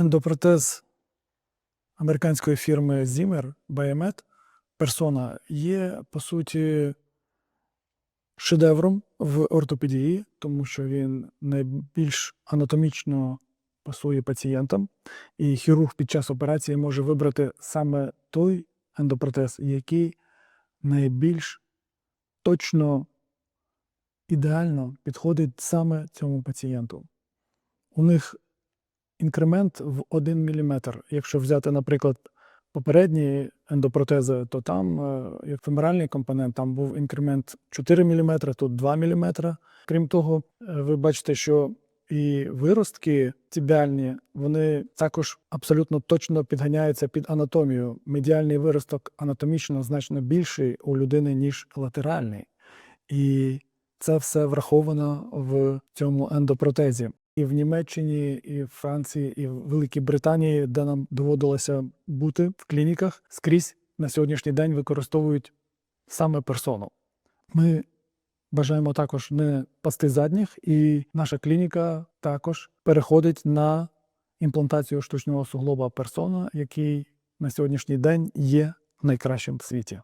Ендопротез американської фірми Zimmer Biomet Persona є, по суті, шедевром в ортопедії, тому що він найбільш анатомічно пасує пацієнтам, і хірург під час операції може вибрати саме той ендопротез, який найбільш точно ідеально підходить саме цьому пацієнту. У них інкремент в 1 мм. Якщо взяти, наприклад, попередні ендопротези, то там, е, як феморальний компонент, там був інкремент 4 мм, тут 2 мм. Крім того, е, ви бачите, що і виростки тібіальні, вони також абсолютно точно підганяються під анатомію. Медіальний виросток анатомічно значно більший у людини, ніж латеральний. І це все враховано в цьому ендопротезі. І в Німеччині, і в Франції, і в Великій Британії, де нам доводилося бути в клініках, скрізь на сьогоднішній день використовують саме персону. Ми бажаємо також не пасти задніх, і наша клініка також переходить на імплантацію штучного суглоба персона, який на сьогоднішній день є найкращим в світі.